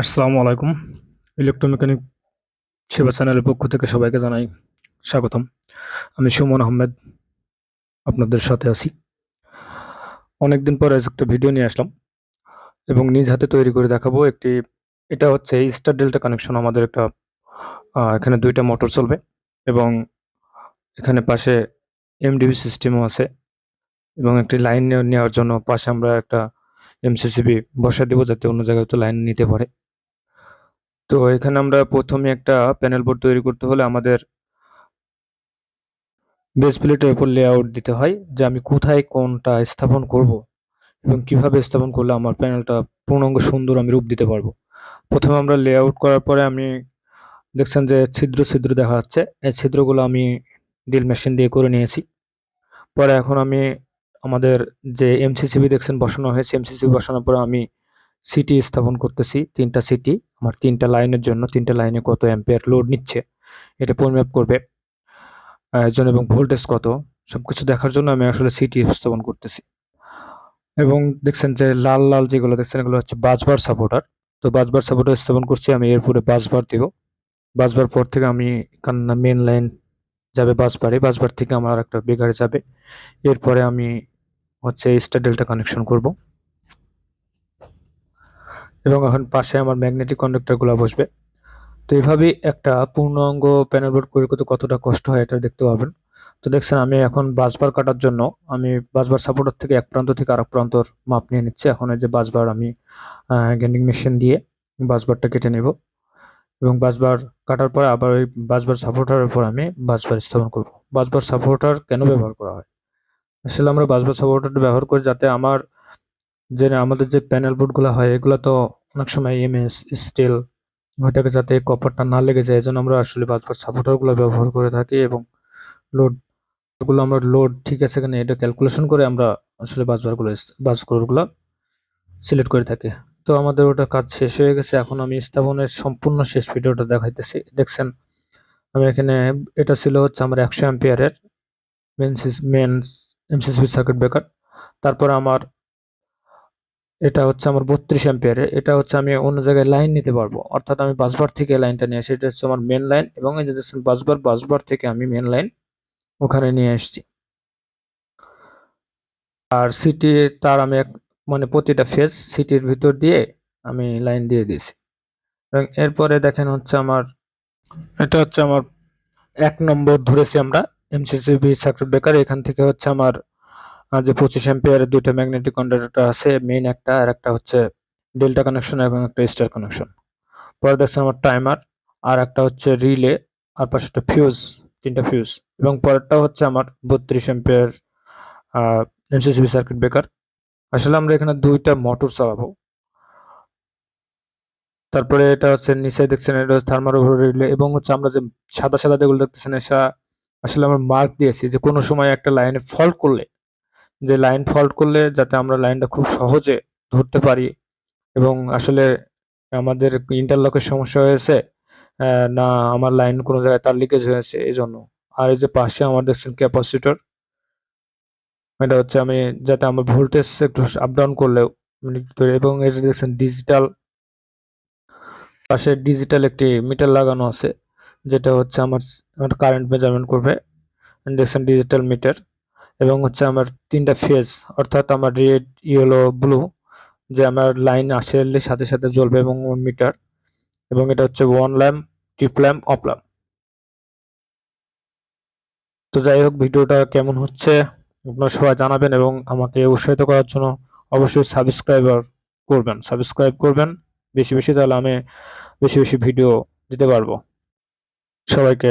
আসসালামু আলাইকুম। ইলেকট্রোমেকানিক সেবা চ্যানেলের পক্ষ থেকে সবাইকে জানাই স্বাগতম। আমি সুমন আহমেদ, আপনাদের সাথে আছি। অনেকদিন পর আজ একটা ভিডিও নিয়ে আসলাম এবং নিজ হাতে তৈরি করে দেখাবো একটি, এটা হচ্ছে স্টার ডেল্টা কানেকশন আমাদের একটা এখানে দুইটা মোটর চলবে এবং এখানে পাশে এমডিবি সিস্টেমও আছে এবং একটি লাইন নেওয়ার জন্য পাশে আমরা একটা এমসিসিবি বসা দেবো যাতে অন্য জায়গায় তো লাইন নিতে পারে। তো এখানে আমরা প্রথমে একটা প্যানেল বোর্ড তৈরি করতে হলে আমাদের বেস প্লেটের উপর লেআউট দিতে হয়, যে আমি কোথায় কোনটা স্থাপন করব এবং কীভাবে স্থাপন করলে আমার প্যানেলটা পূর্ণাঙ্গ সুন্দর আমি রূপ দিতে পারব। প্রথমে আমরা লেআউট করার পরে আমি দেখছেন যে ছিদ্র ছিদ্র দেখা যাচ্ছে, এই ছিদ্রগুলো আমি ড্রিল মেশিন দিয়ে করে নিয়েছি। পরে এখন আমি আমাদের যে এমসিসিবি দেখছেন বসানো হয়েছে এমসিসিবি বসানোর পরে আমি সিটি স্থাপন করতেছি, তিনটা সিটি আমার তিনটা লাইনের জন্য তিনটা লাইনে কত অ্যাম্পিয়ার লোড নিচ্ছে, এটা পরিমাপ করবে। আয়োজন এবং ভোল্টেজ কত সব কিছু দেখার জন্য আমি আসলে সিটি স্থাপন করতেছি। এবং দেখছেন যে লাল লাল যেগুলো দেখছেন এগুলো হচ্ছে বাজবার সাপোর্টার তো বাজবার সাপোর্টার স্থাপন করছি, আমি এরপরে বাসবার দিব। বাসবার পর থেকে আমি কান্না মেন লাইন যাবে বাসবারে বাসবার থেকে আমার একটা বেকারে যাবে। এরপরে আমি হচ্ছে স্টার ডেল্টা কানেকশন করব। এবং এখন পাশে আমার ম্যাগনেটিক কন্ডাক্টরগুলো বসবে। তো এইভাবেই একটা পূর্ণাঙ্গ প্যানেল বোর্ড করে করতে কতটা কষ্ট হয় এটা দেখতে পাবেন। তো দেখছেন, আমি এখন বাসবার কাটার জন্য আমি বাসবার সাপোর্টার থেকে এক প্রান্ত থেকে আরেক প্রান্তর মাপ নিয়ে নিচ্ছি। এখন এই যে বাসবার আমি গ্যান্ডিং মেশিন দিয়ে বাসবারটা কেটে নেব। এবং বাসবার কাটার পরে আবার ওই বাসবার সাপোর্টারের উপর আমি বাসবার স্থাপন করব। বাসবার সাপোর্টার কেন ব্যবহার করা হয়? আসলে আমরা বাসবার সাপোর্টারটা ব্যবহার করি যাতে আমার যে আমাদের যে প্যানেল বোর্ডগুলো হয়, এগুলো তো অনেক সময় এমএস স্টিল ওইটাকে যাতে কপারটা না লেগে যায়, এজন্য আমরা আসলে বাসবার সাপোর্টারগুলো ব্যবহার করে থাকি এবং লোডগুলো আমরা লোড ঠিক আছে কিনা এটা ক্যালকুলেশন করে আমরা আসলে বাসবারগুলো বাসগুলো সিলেক্ট করে থাকি। তো আমাদের ওটা কাজ শেষ হয়ে গেছে, এখন আমি স্থাপনের সম্পূর্ণ শেষ ভিডিওটা দেখাইতেছি। দেখছেন, আমি এখানে, এটা ছিল হচ্ছে আমার একশো অ্যাম্পিয়ারের main main MCC circuit breaker তারপর আমার এটা হচ্ছে আমার বত্রিশ অ্যাম্পিয়ারের এটা হচ্ছে আমি অন্য জায়গায় লাইন নিতে পারব। অর্থাৎ আমি বাসবার থেকে লাইনটা নিয়ে আসি, এটা হচ্ছে আমার মেন লাইন এবং এই যে দেখছেন বাসবার বাসবার থেকে আমি মেন লাইন ওখানে নিয়ে আসছি। আর সিটি তার আমি এক মানে প্রতিটা ফেজ সিটির ভিতর দিয়ে আমি লাইন দিয়ে দিয়েছি। এবং এরপরে দেখেন হচ্ছে আমার, এটা হচ্ছে আমার এক নম্বর ধরেছি আমরা এমসিসিবি সার্কিট ব্রেকার এখান থেকে হচ্ছে আমার যে পঁচিশ অ্যাম্পিয়ারের দুইটা ম্যাগনেটিক কন্ডাক্টর আছে মেইন একটা, আর একটা হচ্ছে ডেল্টা কানেকশন এবং একটা স্টার কানেকশন পরে দেখছেন আমার টাইমার আর একটা হচ্ছে রিলে আর পাশে একটা ফিউজ তিনটা ফিউজ এবং পরেরটা হচ্ছে আমার বত্রিশ অ্যাম্পিয়ার এমসিসিবি সার্কিট ব্রেকার আসলে আমরা এখানে দুইটা মোটর চালাবো। তারপরে এটা হচ্ছে নিচে দেখছেন, এটা হচ্ছে থার্মাল রিলে এবং হচ্ছে আমরা যে সাদা সাদা যেগুলো দেখতেছেন এটা আসলে আমরা মার্ক দিয়েছি যে কোনো সময় একটা লাইনে ফল্ট করলে যে লাইন ফল্ট করলে যাতে আমরা লাইনটা খুব সহজে ধরতে পারি। এবং আসলে আমাদের ইন্টারলকের সমস্যা হয়েছে না আমার লাইন কোনো জায়গায় তার লিকেজ হয়েছে এই জন্য আর এই যে পাশে আমার দেখছেন ক্যাপাসিটর এটা হচ্ছে আমি যাতে আমার ভোল্টেজ একটু আপ ডাউন করলেও মানে এবং এই যে দেখছেন ডিজিটাল পাশে ডিজিটাল একটি মিটার লাগানো আছে, যেটা হচ্ছে আমার আমার কারেন্ট মেজারমেন্ট করবে। দেখছেন ডিজিটাল মিটার এবং হচ্ছে আমার তিনটা ফেজ অর্থাৎ আমার রেড ইয়েলো ব্লু যে আমার লাইন আসলে সাথে সাথে জ্বলবে এবং মিটার এবং এটা হচ্ছে one lamp tip lamp off lamp তো যাই হোক, ভিডিওটা কেমন হচ্ছে আপনারা সবাই জানাবেন এবং আমাকে উৎসাহিত করার জন্য অবশ্যই সাবস্ক্রাইবার করবেন। সাবস্ক্রাইব করবেন, বেশি বেশি তাহলে আমি বেশি বেশি ভিডিও দিতে পারব। সবাইকে